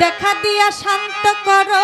দেখা দিয়া শান্ত করো